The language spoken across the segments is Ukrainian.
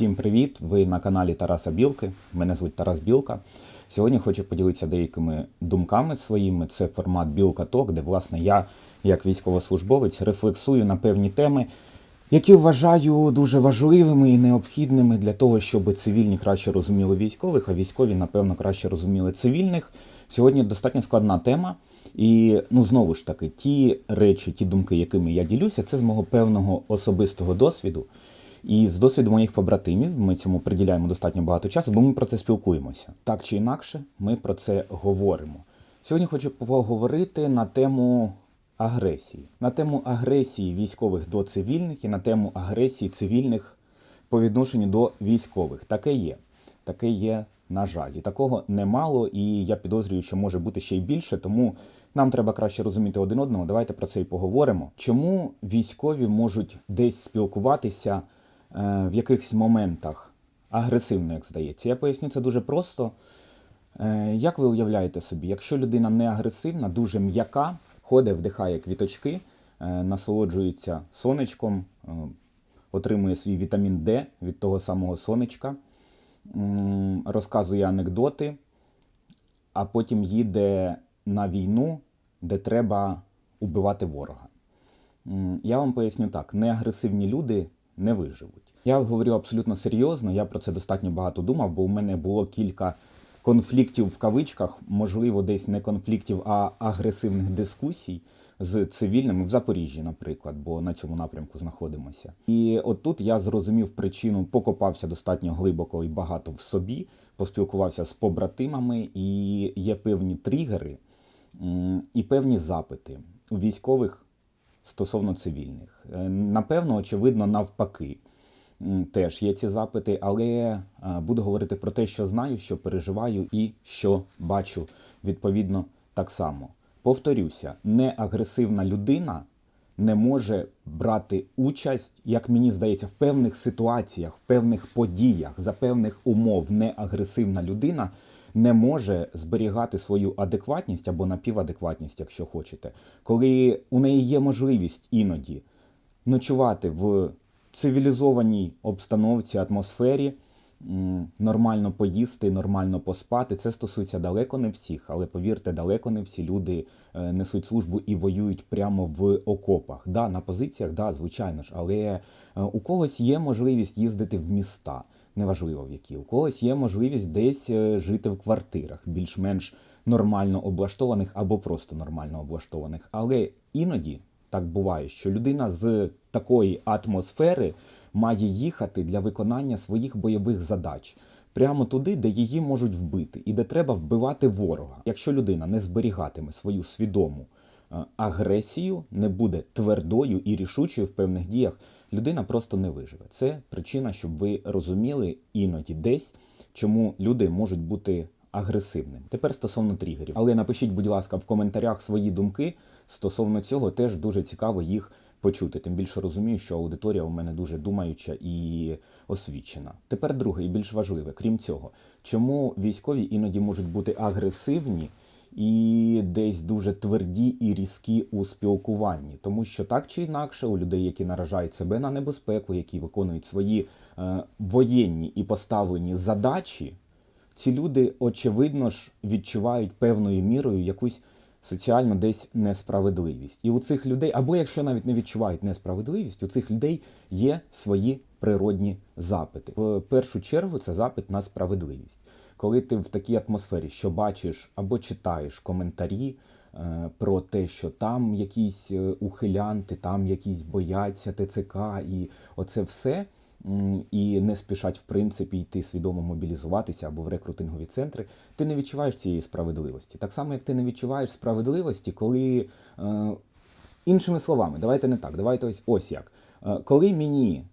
Всім привіт! Ви на каналі Тараса Білки. Мене звуть Тарас Білка. Сьогодні хочу поділитися деякими думками своїми. Це формат Білка Ток, де власне я, як військовослужбовець, рефлексую на певні теми, які вважаю дуже важливими і необхідними для того, щоб цивільні краще розуміли військових, а військові, напевно, краще розуміли цивільних. Сьогодні достатньо складна тема. І ну знову ж таки, ті речі, ті думки, якими я ділюся, це з мого певного особистого досвіду. І з досвіду моїх побратимів ми цьому приділяємо достатньо багато часу, бо ми про це спілкуємося. Так чи інакше, ми про це говоримо. Сьогодні хочу поговорити на тему агресії, на тему агресії військових до цивільних і на тему агресії цивільних по відношенню до військових. Таке є. Таке є, на жаль. І такого немало, і я підозрюю, що може бути ще й більше, тому нам треба краще розуміти один одного. Давайте про це і поговоримо. Чому військові можуть десь спілкуватися в якихось моментах агресивно, як здається? Я поясню це дуже просто. Е, Як ви уявляєте собі, якщо людина не агресивна, дуже м'яка, ходить, вдихає квіточки, е, насолоджується сонечком, е, отримує свій вітамін Д від того самого сонечка, розказує анекдоти, а потім їде на війну, де треба убивати ворога. Я вам поясню так: неагресивні люди не виживуть. Я говорю абсолютно серйозно, я про це достатньо багато думав, бо у мене було кілька конфліктів в кавичках, можливо, десь не конфліктів, а агресивних дискусій з цивільними в Запоріжжі, наприклад, бо на цьому напрямку знаходимося. І от тут я зрозумів причину, покопався достатньо глибоко і багато в собі, поспілкувався з побратимами, і є певні тригери і певні запити у військових стосовно цивільних. Е, Напевно, очевидно, навпаки. Теж є ці запити, але е, буду говорити про те, що знаю, що переживаю і що бачу відповідно так само. Повторюся, неагресивна людина не може брати участь, як мені здається, в певних ситуаціях, в певних подіях, за певних умов. Неагресивна людина не може зберігати свою адекватність або напівадекватність, якщо хочете, коли у неї є можливість іноді ночувати в цивілізованій обстановці, атмосфері, нормально поїсти, нормально поспати. Це стосується далеко не всіх, але повірте, далеко не всі люди е, несуть службу і воюють прямо в окопах. Да, на позиціях, да, звичайно ж, але е, у когось є можливість їздити в міста, неважливо в які. У когось є можливість десь е, жити в квартирах, більш-менш нормально облаштованих або просто нормально облаштованих. Але іноді так буває, що людина з такої атмосфери має їхати для виконання своїх бойових задач. Прямо туди, де її можуть вбити, і де треба вбивати ворога. Якщо людина не зберігатиме свою свідому е, агресію, не буде твердою і рішучою в певних діях, людина просто не виживе. Це причина, щоб ви розуміли іноді десь, чому люди можуть бути агресивними. Тепер стосовно тригерів. Але напишіть, будь ласка, в коментарях свої думки стосовно цього, теж дуже цікаво їх почути. Тим більше розумію, що аудиторія у мене дуже думаюча і освічена. Тепер друге і більш важливе, крім цього, чому військові іноді можуть бути агресивні і десь дуже тверді і різкі у спілкуванні, тому що так чи інакше у людей, які наражають себе на небезпеку, які виконують свої е, воєнні і поставлені задачі, ці люди, очевидно ж, відчувають певною мірою якусь соціально десь несправедливість. І у цих людей, або якщо навіть не відчувають несправедливість, у цих людей є свої природні запити. В першу чергу це запит на справедливість. Коли ти в такій атмосфері, що бачиш або читаєш коментарі е, про те, що там якісь е, ухилянти, там якісь бояться ТЦК, і оце все. І не спішать, в принципі, йти свідомо мобілізуватися або в рекрутингові центри, ти не відчуваєш цієї справедливості. Так само, як ти не відчуваєш справедливості, коли е, іншими словами, давайте не так, давайте ось ось як. Е, коли мені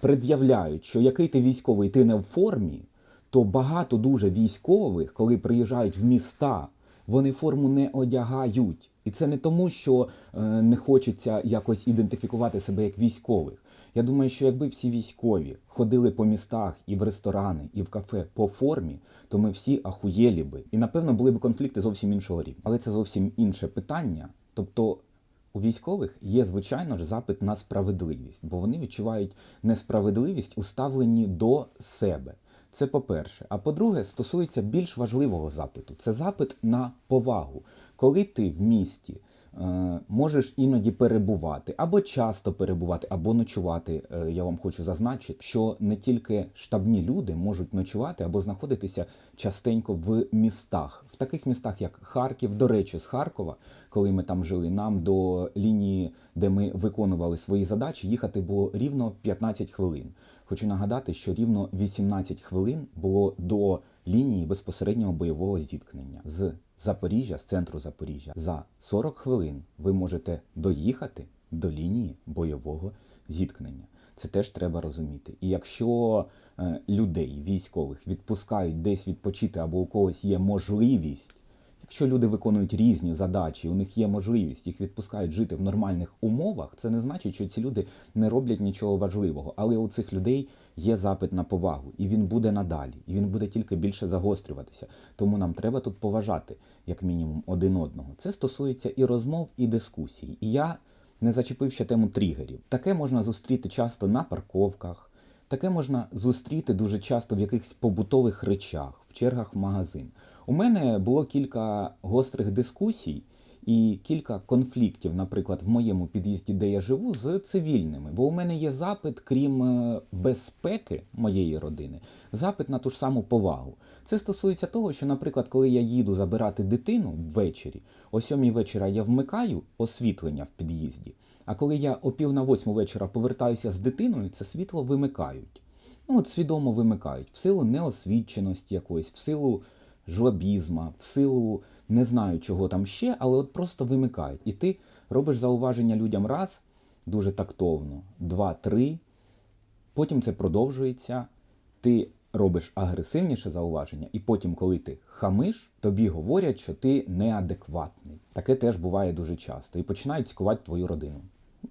пред'являють, що який ти військовий, ти не в формі, то багато дуже військових, коли приїжджають в міста, вони форму не одягають. І це не тому, що е, не хочеться якось ідентифікувати себе як військових. Я думаю, що якби всі військові ходили по містах і в ресторани, і в кафе по формі, то ми всі ахуєлі би. І напевно були б конфлікти зовсім іншого рівня. Але це зовсім інше питання. Тобто У військових є, звичайно ж, запит на справедливість, бо вони відчувають несправедливість у ставленні до себе. Це по-перше. А по-друге, стосується більш важливого запиту це запит на повагу. Коли ти в місті можеш іноді перебувати, або часто перебувати, або ночувати, е, я вам хочу зазначити, що не тільки штабні люди можуть ночувати або знаходитися частенько в містах, в таких містах, як Харків, до речі, з Харкова, коли ми там жили, нам до лінії, де ми виконували свої задачі, їхати було рівно 15 хвилин. Хочу нагадати, що рівно 18 хвилин було до лінії безпосереднього бойового зіткнення з Запоріжжя, з центру Запоріжжя. За 40 хвилин ви можете доїхати до лінії бойового зіткнення. Це теж треба розуміти. І якщо е, людей, військових, відпускають десь відпочити або у когось є можливість, якщо люди виконують різні задачі, у них є можливість, їх відпускають жити в нормальних умовах, це не значить, що ці люди не роблять нічого важливого. Але у цих людей є запит на повагу, і він буде надалі, і він буде тільки більше загострюватися. Тому нам треба тут поважати, як мінімум, один одного. Це стосується і розмов, і дискусій. І я не зачепив ще тему тригерів. Таке можна зустріти часто на парковках. Таке можна зустріти дуже часто в якихось побутових речах, в чергах в магазин. У мене було кілька гострих дискусій і кілька конфліктів, наприклад, в моєму під'їзді, де я живу, з цивільними. Бо у мене є запит, крім е, безпеки моєї родини, запит на ту ж саму повагу. Це стосується того, що, наприклад, коли я їду забирати дитину ввечері, о сьомій вечора я вмикаю освітлення в під'їзді. А коли я о пів на восьму вечора повертаюся з дитиною, це світло вимикають. Ну от свідомо вимикають в силу неосвіченості якоїсь, в силу жлобізма, в силу не знаю чого там ще, але от просто вимикають. І ти робиш зауваження людям раз, дуже тактовно, два, три. Потім це продовжується. Ти робиш агресивніше зауваження, і потім, коли ти хамиш, тобі говорять, що ти неадекватний. Таке теж буває дуже часто. І починають цькувати твою родину.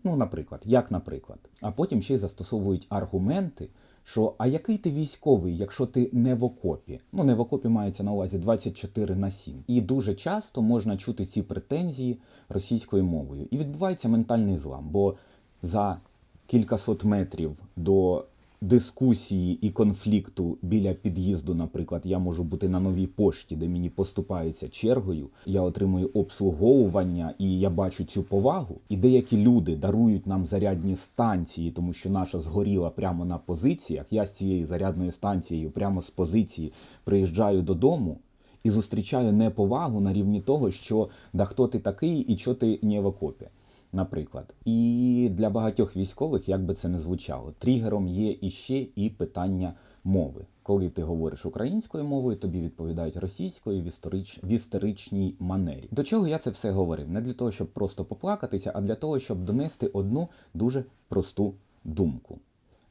Ну, наприклад, як наприклад. А потім ще й застосовують аргументи, що а який ти військовий, якщо ти не в окопі? Ну, не в окопі мається на увазі 24 на 7. І дуже часто можна чути ці претензії російською мовою. І відбувається ментальний злам, бо за кількасот метрів до дискусії і конфлікту біля під'їзду, наприклад, я можу бути на новій пошті, де мені поступаються чергою. Я отримую обслуговування і я бачу цю повагу. І деякі люди дарують нам зарядні станції, тому що наша згоріла прямо на позиціях. Я з цією зарядною станцією прямо з позиції приїжджаю додому. І зустрічаю неповагу на рівні того, що да хто ти такий і що ти не в окопі наприклад. І для багатьох військових, як би це не звучало, тригером є іще і питання мови. Коли ти говориш українською мовою, тобі відповідають російською в, історич... в історичній манері. До чого я це все говорив? Не для того, щоб просто поплакатися, а для того, щоб донести одну дуже просту думку.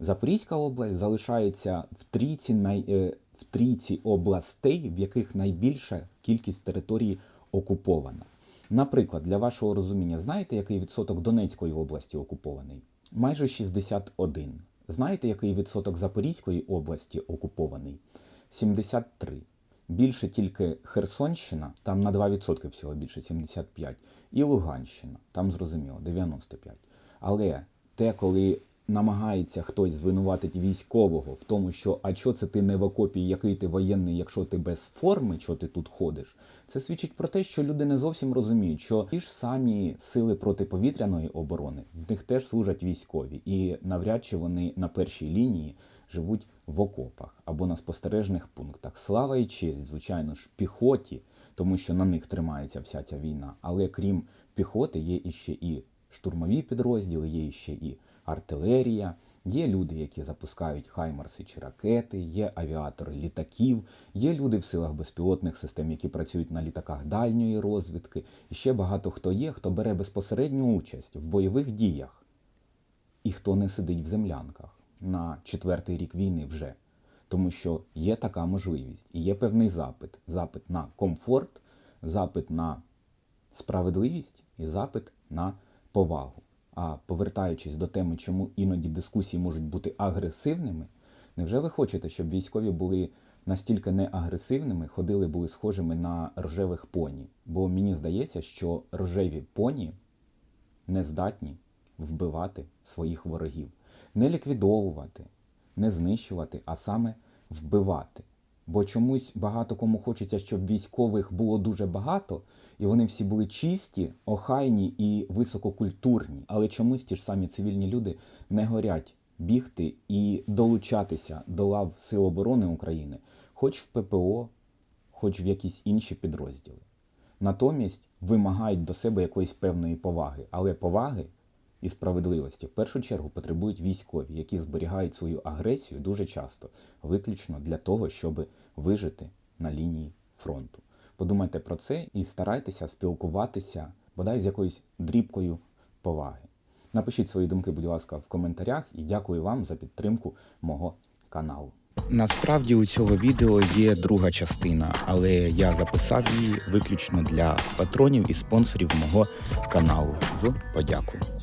Запорізька область залишається в трійці най... Е, в трійці областей, в яких найбільша кількість території окупована. Наприклад, для вашого розуміння, знаєте, який відсоток Донецької області окупований? Майже 61. Знаєте, який відсоток Запорізької області окупований? 73. Більше тільки Херсонщина, там на 2% всього більше 75. І Луганщина, там зрозуміло, 95. Але те, коли намагається хтось звинуватити військового в тому, що а що це ти не в окопі, який ти воєнний, якщо ти без форми, що ти тут ходиш, це свідчить про те, що люди не зовсім розуміють, що ті ж самі сили протиповітряної оборони в них теж служать військові, і навряд чи вони на першій лінії живуть в окопах або на спостережних пунктах. Слава і честь, звичайно ж, піхоті, тому що на них тримається вся ця війна. Але крім піхоти, є іще і штурмові підрозділи, є іще і артилерія. Є люди, які запускають хаймарси чи ракети, є авіатори літаків, є люди в силах безпілотних систем, які працюють на літаках дальньої розвідки. І ще багато хто є, хто бере безпосередню участь в бойових діях і хто не сидить в землянках на четвертий рік війни вже. Тому що є така можливість і є певний запит: запит на комфорт, запит на справедливість і запит на повагу. А повертаючись до теми, чому іноді дискусії можуть бути агресивними, невже ви хочете, щоб військові були настільки не агресивними, ходили, були схожими на рожевих поні? Бо мені здається, що рожеві поні не здатні вбивати своїх ворогів, не ліквідовувати, не знищувати, а саме вбивати. Бо чомусь багато кому хочеться, щоб військових було дуже багато, і вони всі були чисті, охайні і висококультурні. Але чомусь ті ж самі цивільні люди не горять бігти і долучатися до лав Сил оборони України, хоч в ППО, хоч в якісь інші підрозділи. Натомість вимагають до себе якоїсь певної поваги, але поваги і справедливості в першу чергу потребують військові, які зберігають свою агресію дуже часто, виключно для того, щоб вижити на лінії фронту. Подумайте про це і старайтеся спілкуватися бодай з якоюсь дрібкою поваги. Напишіть свої думки, будь ласка, в коментарях і дякую вам за підтримку мого каналу. Насправді у цього відео є друга частина, але я записав її виключно для патронів і спонсорів мого каналу в подяку.